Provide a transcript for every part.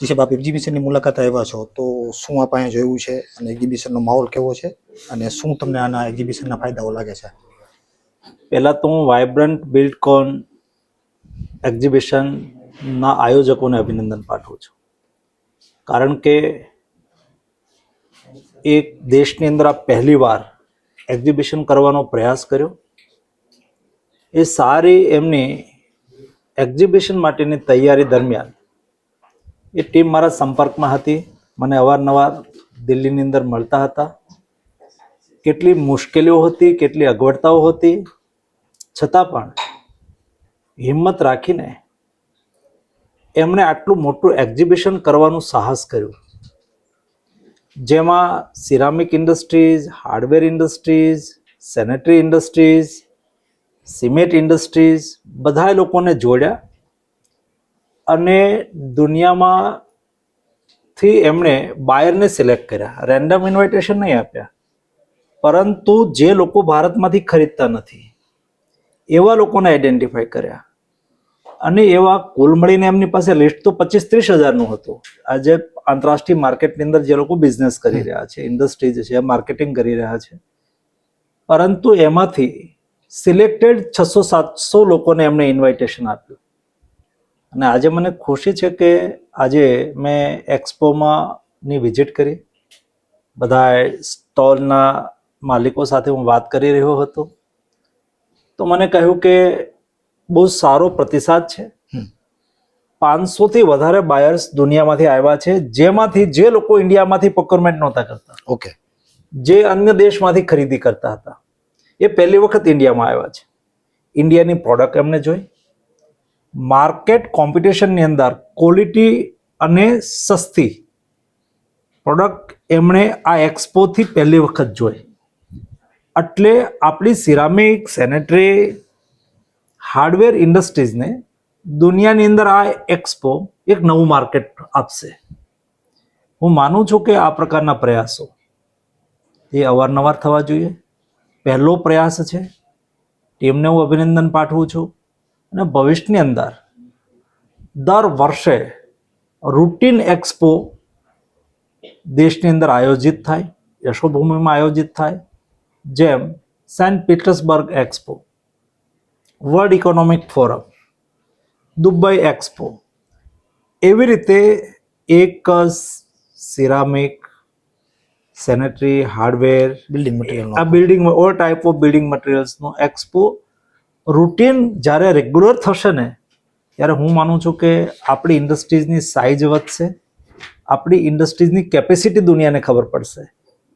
જી સાહેબ આપ એક્ઝિબિશનની મુલાકાત આવ્યા છો, તો શું આપ અહીંયા જોયું છે? અને એક્ઝિબિશનનો માહોલ કેવો છે? અને શું તમને આના એક્ઝિબિશનના ફાયદાઓ લાગે છે? પહેલાં તો હું વાઇબ્રન્ટ બિલ્ડકોન એક્ઝિબિશનના આયોજકોને અભિનંદન પાઠવું છું. કારણ કે એક દેશની અંદર આ પહેલીવાર એક્ઝિબિશન કરવાનો પ્રયાસ કર્યો. એ સારી એમની એક્ઝિબિશન માટેની તૈયારી દરમિયાન એ ટીમ મારા સંપર્કમાં હતી. મને અવારનવાર દિલ્હીની અંદર મળતા હતા. કેટલી મુશ્કેલીઓ હતી, કેટલી અગવડતાઓ હતી. છતાં પણ હિંમત રાખીને એમણે આટલું મોટું એક્ઝિબિશન કરવાનું સાહસ કર્યું. જેમાં ceramic industries, hardware industries, sanitary industries, cement industries બધા લોકોને જોડ્યા. અને દુનિયામાંથી એમણે બાયરને સિલેક્ટ કર્યા. રેન્ડમ ઇન્વિટેશન નહીં આપ્યા. પરંતુ જે લોકો ભારતમાંથી ખરીદતા નથી, એવા લોકોને આઈડેન્ટિફાઈ કર્યા. અને એવા કુલ મળીને એમની પાસે લિસ્ટ તો પચીસ ત્રીસ હજારનું હતું. આજે આંતરરાષ્ટ્રીય માર્કેટની અંદર જે લોકો બિઝનેસ કરી રહ્યા છે ઇન્ડસ્ટ્રીઝ છે માર્કેટિંગ કરી રહ્યા છે. પરંતુ એમાંથી સિલેક્ટેડ છસો સાતસો લોકોને એમણે ઇન્વાઇટેશન આપ્યું. અને આજે મને ખુશી છે કે આજે મેં એક્સપોમાં ની વિઝિટ કરી. બધા સ્ટોલના માલિકો સાથે હું વાત કરી રહ્યો હતો. તો મને કહ્યું કે બહુ સારો પ્રતિસાદ છે. પાંચસોથી વધારે બાયર્સ દુનિયામાંથી આવ્યા છે જેમાંથી જે લોકો ઇન્ડિયામાંથી પ્રોક્યુરમેન્ટ નહોતા કરતા. ઓકે. જે અન્ય દેશમાંથી ખરીદી કરતા હતા. એ પહેલી વખત ઇન્ડિયામાં આવ્યા છે. ઇન્ડિયાની પ્રોડક્ટ એમને જોઈ. માર્કેટ કોમ્પિટિશનની અંદર ક્વોલિટી અને સસ્તી પ્રોડક્ટ એમણે આ એક્સપોથી પહેલી વખત જોઈ. એટલે આપણી સિરામિક, સેનેટરી, હાર્ડવેર ઇન્ડસ્ટ્રીઝને દુનિયાની અંદર આ એક્સપો એક નવું માર્કેટ આપશે. હું માનું છું કે આ પ્રકારના પ્રયાસો એ અવારનવાર થવા જોઈએ. પહેલો પ્રયાસ છે. ટીમને હું અભિનંદન પાઠવું છું. અને ભવિષ્યની અંદર દર વર્ષે રૂટીન એક્સપો દેશની અંદર આયોજિત થાય યશોભૂમિમાં આયોજિત થાય જેમ Saint Petersburg expo World Economic Forum Dubai expo. એવી રીતે એક ceramic sanitary hardware building material આ building all type of building મટીરિયલ્સનો expo routine જ્યારે રેગ્યુલર થશે ને, ત્યારે હું માનું છું કે આપણી ઇન્ડસ્ટ્રીઝની સાઇઝ વધશે. આપણી ઇન્ડસ્ટ્રીઝની કેપેસિટી દુનિયાને ખબર પડશે.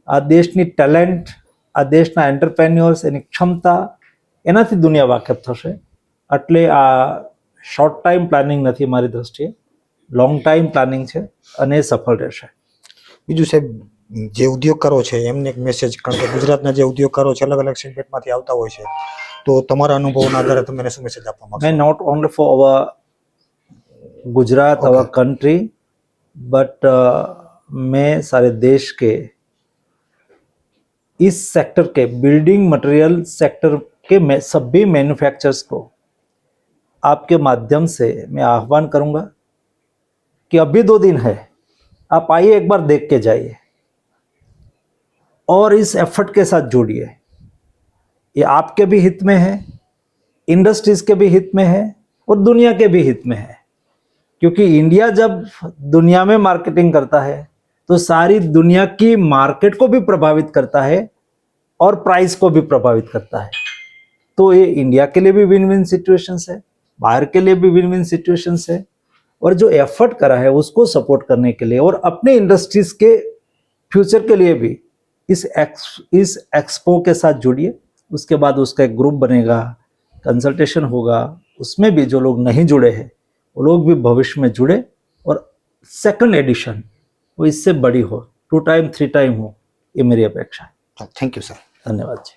આ દેશની ટેલેન્ટ આ દેશના એન્ટરપ્રેન્યોર્સ એની ક્ષમતા એનાથી દુનિયા વાકેફ થશે. એટલે આ શોર્ટ ટાઈમ પ્લાનિંગ નથી મારી દ્રષ્ટિએ. લોંગ ટાઈમ પ્લાનિંગ છે અને એ સફળ રહેશે. બીજું સાહેબ જે ઉદ્યોગકારો છે એમને એક મેસેજ કારણ કે ગુજરાતના જે ઉદ્યોગકારો છે અલગ અલગ સેગમેન્ટમાંથી આવતા હોય છે તો તમારા અનુભવના આધારે તમે એને શું મેસેજ આપવા માંગશો मैं not only for our Gujarat Okay. Our country but मैं सारे देश के इस सेक्टर के बिल्डिंग मटेरियल सेक्टर के मैं सभी मैन्युफैक्चरर्स को आपके माध्यम से मैं आह्वान करूंगा कि अभी दो दिन है आप आइए एक बार देख के जाइए और इस एफर्ट के साथ जुड़िए। ये आपके भी हित में है इंडस्ट्रीज़ के भी हित में है और दुनिया के भी हित में है। क्योंकि इंडिया जब दुनिया में मार्केटिंग करता है तो सारी दुनिया की मार्केट को भी प्रभावित करता है और प्राइस को भी प्रभावित करता है। तो ये इंडिया के लिए भी विन विन सिचुएशन है, बाहर के लिए भी विन विन सिचुएशन है और जो एफर्ट करा है उसको सपोर्ट करने के लिए और अपने इंडस्ट्रीज़ के फ्यूचर के लिए भी इस एक्स इस एक्सपो के साथ जुड़िए उसके बाद उसका एक ग्रुप बनेगा कंसल्टेशन होगा उसमें भी जो लोग नहीं जुड़े हैं वो लोग भी भविष्य में जुड़े और सेकंड एडिशन वो इससे बड़ी हो टू टाइम थ्री टाइम हो ये मेरी अपेक्षा है। थैंक यू सर धन्यवाद। जी